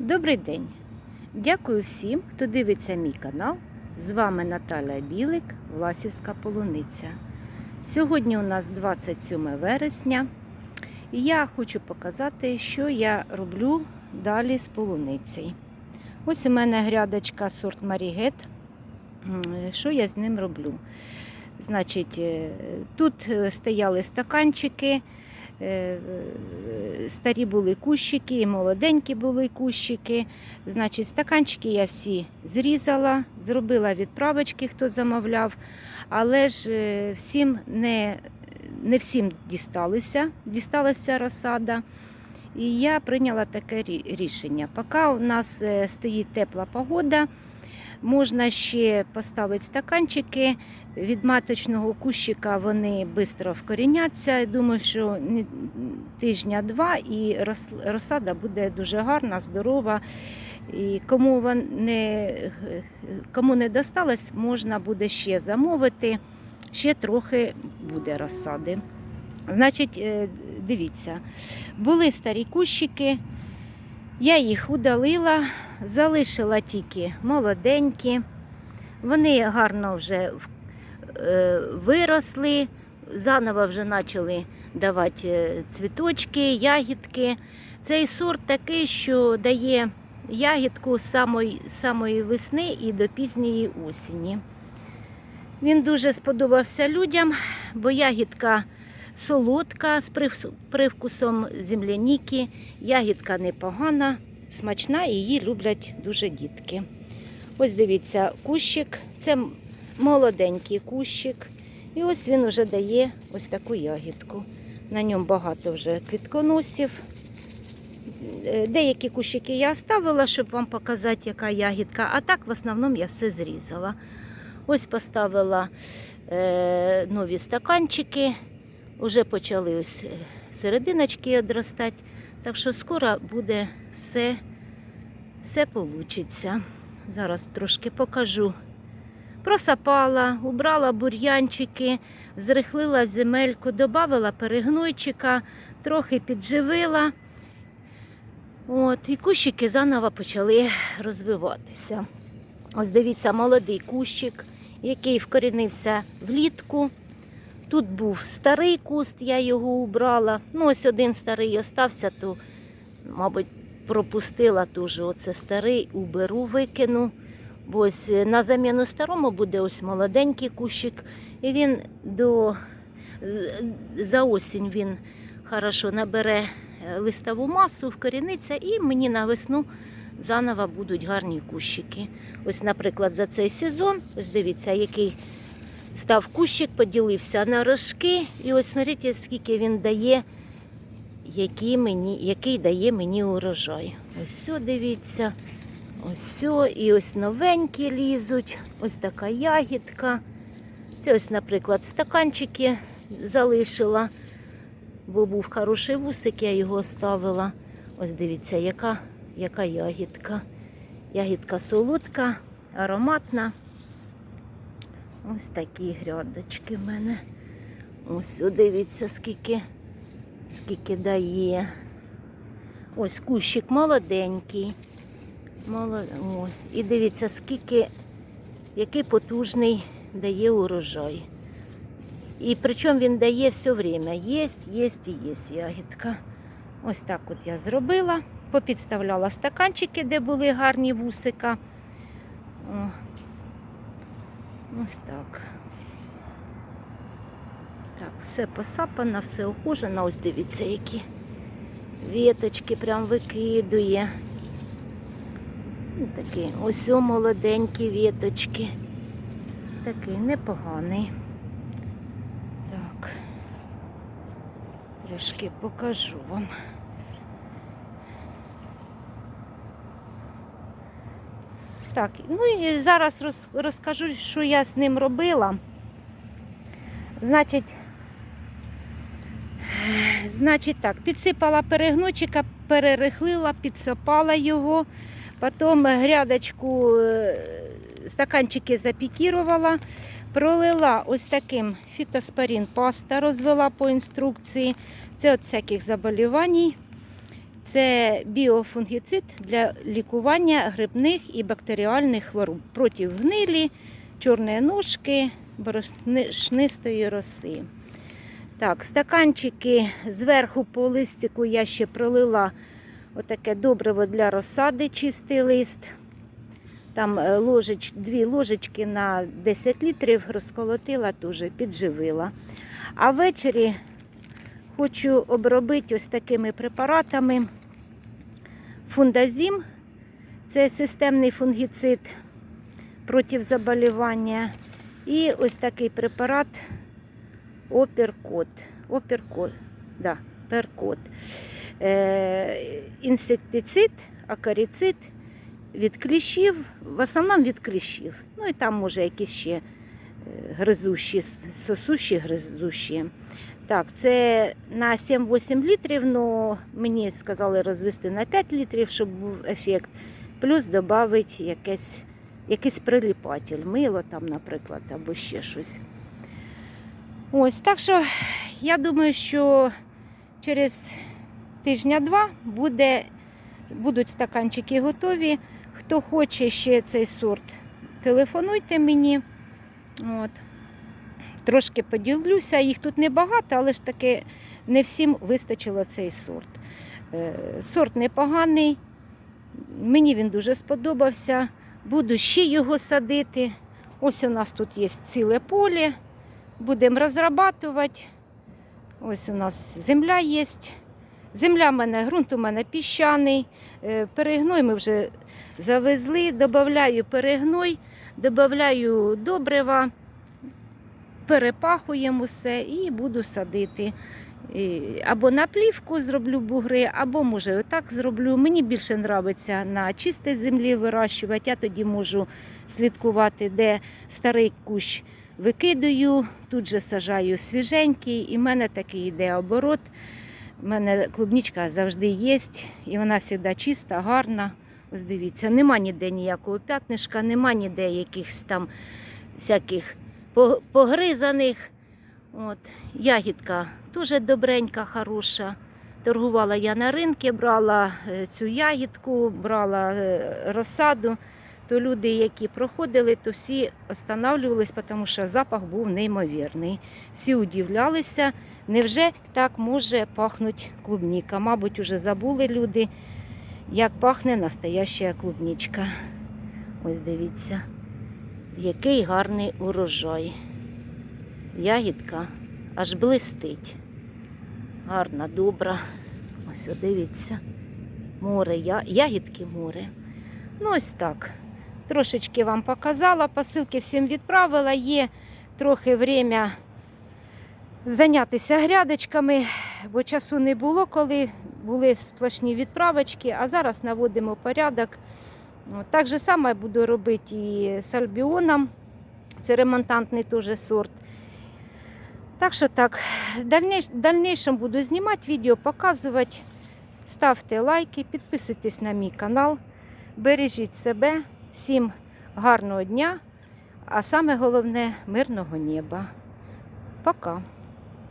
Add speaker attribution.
Speaker 1: Добрий день! Дякую всім, хто дивиться мій канал. З вами Наталя Білик, Власівська полуниця. Сьогодні у нас 27 вересня, і я хочу показати, що я роблю далі з полуницею. Ось у мене грядочка сорт Марігет. Що я з ним роблю? Значить, е, тут е, стояли стаканчики. Е, е, Старі були кущики, і молоденькі були кущики. Значить, стаканчики я всі зрізала, зробила відправочки, хто замовляв, але ж е, всім не, не всім дісталися, дісталася розсада. І я прийняла таке рішення. Поки у нас стоїть тепла погода, можна ще поставити стаканчики. Від маточного кущика вони швидко вкоріняться. Думаю, що тижня-два і розсада буде дуже гарна, здорова. І кому, не, кому не досталось, можна буде ще замовити. Ще трохи буде розсади. Значить, е, дивіться, були старі кущики, я їх удалила, залишила тільки молоденькі. Вони гарно вже е, виросли, заново вже почали давати е, цвіточки, ягідки. Цей сорт такий, що дає ягідку з самої, самої весни і до пізньої осені. Він дуже сподобався людям, бо ягідка солодка з привкусом земляніки, ягідка непогана, смачна і її люблять дуже дітки. Ось дивіться, кущик, це молоденький кущик. І ось він вже дає ось таку ягідку. На ньому багато вже квітконосів. Е, Деякі кущики я оставила, щоб вам показати, яка ягідка, а так в основному я все зрізала. Ось поставила е, нові стаканчики, вже почали ось е, серединочки одростати. Так що скоро буде все, все получиться. Зараз трошки покажу. Просапала, убрала бур'янчики, зрихлила земельку, додала перегнойчика, трохи підживила. От, і кущики заново почали розвиватися. Ось дивіться, молодий кущик, який вкорінився влітку. Тут був старий куст, я його убрала. Ну, ось один старий остався, то, мабуть, пропустила дуже. Оце старий, уберу, викину. Бо ось е, на заміну старому буде ось молоденький кущик. І він до е, за осінь він хорошо набере е, листову масу, вкоріниться, і мені на весну заново будуть гарні кущики. Ось, наприклад, за цей сезон, ось дивіться, який став кущик, поділився на рожки. І ось смотрите, скільки він дає, який, мені, який дає мені урожай. Ось дивіться. Ось і ось новенькі лізуть, ось така ягідка. Це ось, наприклад, стаканчики залишила, бо був хороший вусик, я його ставила. Ось дивіться, яка, яка ягідка. Ягідка солодка, ароматна. Ось такі грядочки в мене. Ось дивіться, скільки, скільки дає. Ось кущик молоденький. Молод... О, і дивіться, скільки, який потужний дає урожай. І причому він дає все время. Єсть, єсть і єсть ягідка. Ось так от я зробила. Попідставляла стаканчики, де були гарні вусика. Ось так. Так, все посапано, все ухожено. Ось дивіться, які віточки прям викидує. Такий ось о молоденькі віточки. Такий непоганий. Так. Трішки покажу вам. Так, ну і зараз роз, розкажу, що я з ним робила. Значить, значить так, підсипала перегночика, перерихлила, підсипала його, потім грядочку, е, стаканчики запікірувала, пролила ось таким фітоспорін паста, розвела по інструкції. Це от всяких заболівань. Це біофунгіцид для лікування грибних і бактеріальних хвороб проти гнилі, чорної ножки, борошнистої роси. Так, стаканчики зверху по листику я ще пролила отаке добриво для розсади, чистий лист. Там е, ложеч, дві ложечки на 10 літрів розколотила, теж підживила. А ввечері хочу обробити ось такими препаратами. Фундазім це системний фунгіцид проти заболівання. І ось такий препарат оперкот. Оперкот, да, перкот. Е, інсектицид, акаріцид від кліщів, в основному від кліщів. Ну і там може якісь ще гризущі, сосущі гризущі. Так, це на 7-8 літрів, але мені сказали розвести на 5 літрів, щоб був ефект. Плюс додати якесь, якийсь приліпатель, мило там, наприклад, або ще щось. Ось, так що я думаю, що через тижня-два буде, будуть стаканчики готові. Хто хоче ще цей сорт, телефонуйте мені. От. Трошки поділюся, їх тут небагато, але ж таки не всім вистачило цей сорт. Е, Сорт непоганий, мені він дуже сподобався. Буду ще його садити. Ось у нас тут є ціле поле. Будемо розрабатувати. Ось у нас земля є. Земля в мене, ґрунт у мене піщаний. Е, Перегной ми вже завезли, додаю перегной, додаю добрива, перепахуємо все і буду садити. Або на плівку зроблю бугри, або може отак зроблю. Мені більше подобається на чистій землі вирощувати. Я тоді можу слідкувати, де старий кущ викидаю, тут же сажаю свіженький, і в мене такий йде оборот. У мене клубничка завжди є, і вона завжди чиста, гарна. Ось дивіться, нема ніде ніякого п'ятнишка, нема ніде якихось там всяких погризаних. От. Ягідка дуже добренька, хороша. Торгувала я на ринку, брала е, цю ягідку, брала е, розсаду. То люди, які проходили, то всі останавливались, тому що запах був неймовірний. Всі удивлялися, невже так може пахнути клубніка. Мабуть, уже забули люди, як пахне настояща клубничка. Ось дивіться, який гарний урожай. Ягідка аж блистить. Гарна, добра. Ось дивіться. Море, я- ягідки море. Ну, ось так. Трошечки вам показала, посилки всім відправила. Є трохи время зайнятися грядочками, бо часу не було, коли були сплошні відправочки, а зараз наводимо порядок. Так же саме буду робити і з альбіоном. Це ремонтантний теж сорт. Так що так, в дальнішому буду знімати відео, показувати. Ставте лайки, підписуйтесь на мій канал, бережіть себе, всім гарного дня, а саме головне мирного неба. Пока!